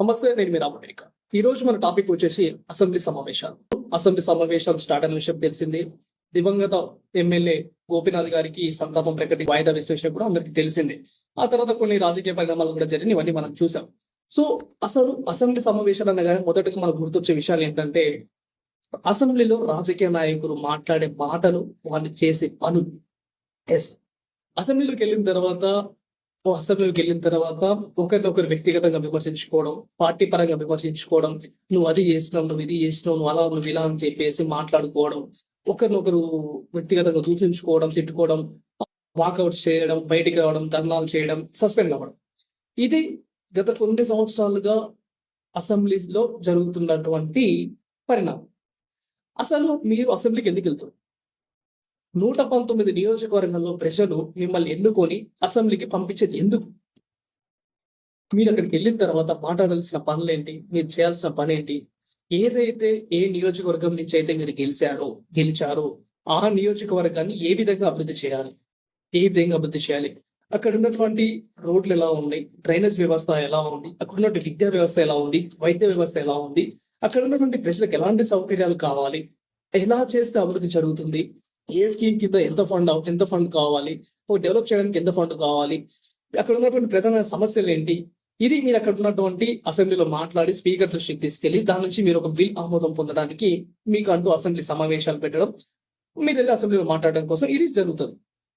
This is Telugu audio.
నమస్తే నేను మీ రామameriక ఈ రోజు మన టాపిక్ వచ్చేసి అసెంబ్లీ సమావేశాలు. అసెంబ్లీ సమావేశాలు స్టార్ట్ అయిన విషయం తెలిసింది. దివంగత ఎమ్మెల్యే గోపినాథ్ గారికి ఈ సంతాపం ప్రకటి వాయిదా వేసిన విషయం కూడా అందరికీ తెలిసిందే. ఆ తర్వాత కొన్ని రాజకీయ పరిణామాలు కూడా జరిగిన ఇవన్నీ మనం చూసాం సో అసలు అసెంబ్లీ సమావేశాలు అనగానే మొదటగా మనకు గుర్తొచ్చే విషయాలు ఏంటంటే అసెంబ్లీలో రాజకీయ నాయకులు మాట్లాడే మాటలు వాళ్ళు చేసే పనులు. ఎస్ అసెంబ్లీలోకి వెళ్ళిన తర్వాత ఓ వెళ్ళిన తర్వాత ఒకరినొకరు వ్యక్తిగతంగా విమర్శించుకోవడం పార్టీ పరంగా విమర్శించుకోవడం నువ్వు అది చేసినావు నువ్వు ఇది చేసినావు నువ్వు అలా నువ్వు ఇలా అని చెప్పేసి మాట్లాడుకోవడం ఒకరినొకరు వ్యక్తిగతంగా దూషించుకోవడం తిట్టుకోవడం వాకౌట్ చేయడం బయటికి రావడం ధర్నాలు చేయడం సస్పెండ్ అవ్వడం. ఇది గత కొన్ని సంవత్సరాలుగా అసెంబ్లీలో జరుగుతున్నటువంటి పరిణామం. అసలు మీరు అసెంబ్లీకి ఎందుకు వెళ్తారు? నూట పంతొమ్మిది నియోజకవర్గాల్లో ప్రజలు మిమ్మల్ని ఎన్నుకొని అసెంబ్లీకి పంపించేది ఎందుకు? మీరు అక్కడికి వెళ్ళిన తర్వాత మాట్లాడాల్సిన పనులేంటి? మీరు చేయాల్సిన పని ఏంటి ఏదైతే ఏ నియోజకవర్గం నుంచి అయితే మీరు గెలిచారో గెలిచారో ఆ నియోజకవర్గాన్ని ఏ విధంగా అభివృద్ధి చేయాలి? ఏ విధంగా అభివృద్ధి చేయాలి? అక్కడ ఉన్నటువంటి రోడ్లు ఎలా ఉన్నాయి? డ్రైనేజ్ వ్యవస్థ ఎలా ఉంది? అక్కడ ఉన్నటువంటి విద్యా వ్యవస్థ ఎలా ఉంది? వైద్య వ్యవస్థ ఎలా ఉంది? అక్కడ ఉన్నటువంటి ప్రజలకు ఎలాంటి సౌకర్యాలు కావాలి? ఎలా చేస్తే అభివృద్ధి జరుగుతుంది? ఏ స్కీమ్ కింద ఎంత ఫండ్ ఎంత ఫండ్ కావాలి? డెవలప్ చేయడానికి ఎంత ఫండ్ కావాలి? అక్కడ ఉన్నటువంటి ప్రధాన సమస్యలు ఏంటి? ఇది మీరు అక్కడ ఉన్నటువంటి అసెంబ్లీలో మాట్లాడి స్పీకర్ దృష్టికి తీసుకెళ్ళి దాని నుంచి మీరు ఒక బిల్ ఆమోదం పొందడానికి మీకు అంటూ అసెంబ్లీ సమావేశాలు పెట్టడం మీరు వెళ్ళి అసెంబ్లీలో మాట్లాడడం కోసం ఇది జరుగుతుంది.